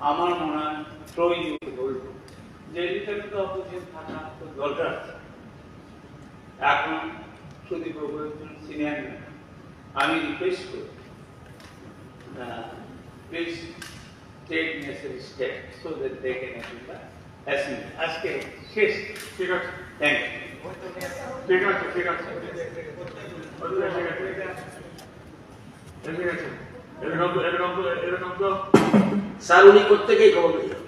আমার মনে হয় যে থাকা তো দরকার। এখন সুদীপ সিনিয়র আমি রিকোয়েস্ট করি please take step so that they can আজকে শেষ। ঠিক আছে। থ্যাংক ইউ ঠিক আছে ঠিক আছে। ঠিক আছে। ঠিক আছে। স্যার উনি প্রত্যেকেই খবর দিলেন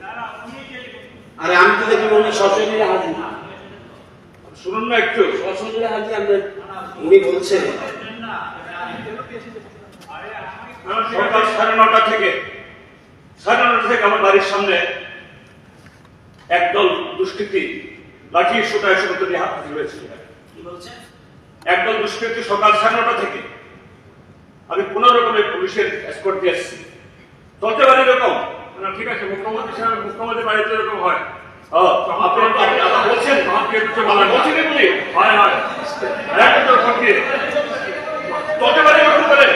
আরে আমি তো দেখি উনি সশরীরে হাজির। শুনুন না একটু। সশরীরে হাজির আমরা উনি বলছেন সকাল সাড়ে নটা থেকে সাড়ে নটা থেকে আমার বাড়ির সামনে একদল দুষ্কৃতী লাঠি সোটা এসব তুলে হাত কি একদল দুষ্কৃতী সকাল সাড়ে নটা থেকে আমি কোন রকমের পুলিশের এসকর্ট দিয়ে আসছি চলতে পারে এরকম। না ঠিক আছে মুখ্যমন্ত্রী সাহেব মুখ্যমন্ত্রী বাড়িতে এরকম হয়। বলছেন? হয় হয়। এরকম করে?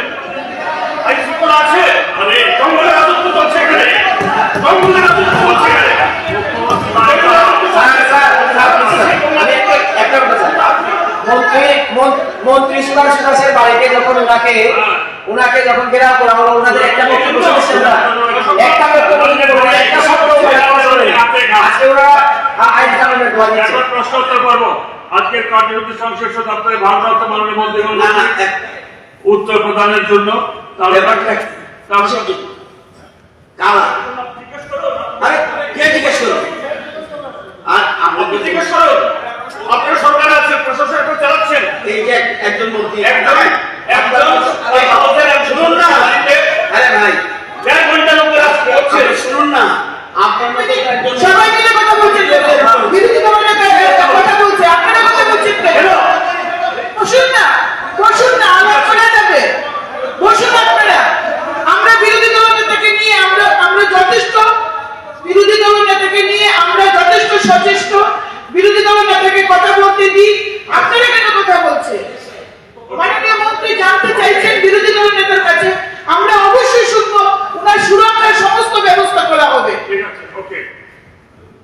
আছে? আরে জঙ্গলের রাজত্ব চলছে এখানে। জঙ্গলের রাজত্ব চলছে মন্ত্রী মন- মন্ত্রী সুভাষ দাসের বাড়িতে যখন ওনাকে ওনাকে যখন ঘেরাও করা হলো ওনাদের একটা বক্তব্য শুনেছেন না একটা বক্তব্য শুনে বলুন, একটা শব্দ বলে আজকে ওরা আইন কানুনের দোয়া দিচ্ছে। প্রশ্ন উত্তর করব। আজকের কার্যসূচি সংশ্লিষ্ট দপ্তরে ভারপ্রাপ্ত মাননীয় মন্ত্রী উত্তর প্রদানের জন্য। তাহলে ব্যাপারটা তাহলে কালা। আরে কে জিজ্ঞেস করো আর আপনি আপনাকে জিজ্ঞেস করুন আপনার সরকার আছে প্রশাসন চালাচ্ছেন এই যে একজন মন্ত্রী একদম আরে আমাদের এক শুনুন না আরে ভাই দেড় ঘণ্টা লোকের আজকে হচ্ছে আপনি শুনুন না আপনার মতো একজন সবাই মিলে কথা বলছেন কেন? বিরোধী দলের নেতা একটা কথা বলছে আপনারা কথা বলছেন কেন? বসুন না বসুন না আলাপ করা যাবে বসুন আপনারা আমরা বিরোধী দলের নেতাকে নিয়ে আমরা আমরা যথেষ্ট বিরোধী দলের নেতাকে নিয়ে আমরা যথেষ্ট সচেষ্ট। বিরোধী দলের নেতাকে কথা বলতে দিই। আপনারা কেন কথা বলছে মাননীয় মন্ত্রী জানতে চাইছেন বিরোধী দলের নেতার কাছে। আমরা অবশ্যই শুনব। ওনার সুরক্ষার সমস্ত ব্যবস্থা করা হবে। ঠিক আছে ওকে।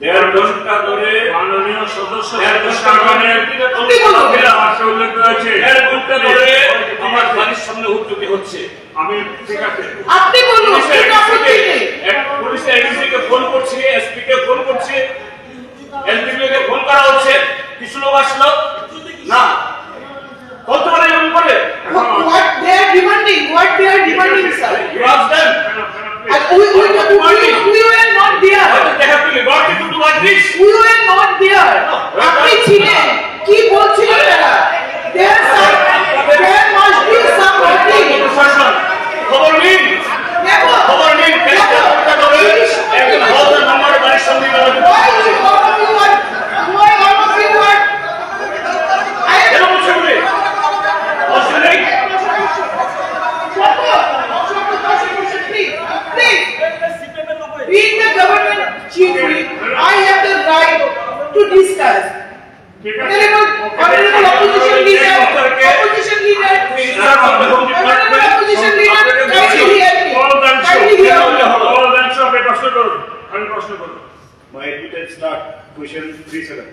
দেড় ঘণ্টা ধরে মাননীয় সদস্য আপনি বলুন। ভাষা উল্লেখ রয়েছে। দেড় ঘণ্টা ধরে আমার বাড়ির সামনে হুটুটি হচ্ছে। আমি ঠিক আছে। আপনি বলুন কোনো আপত্তি পুলিশ এডিসি কে? ফোন করছি এসপি কে ফোন করছি। এসডিপি কে ফোন করা হচ্ছে কিছু লোক আসলো না বলতে পারে এরকম করে what they are demanding what they are demanding sir You ask them. and we, we, we, we were I have the right to discuss. Honorable, honorable opposition leader, opposition leader, honorable opposition leader, kindly hear me. Kindly hear me. All the answer, I question করুন. আমি প্রশ্ন করব. My it is not question 3 second.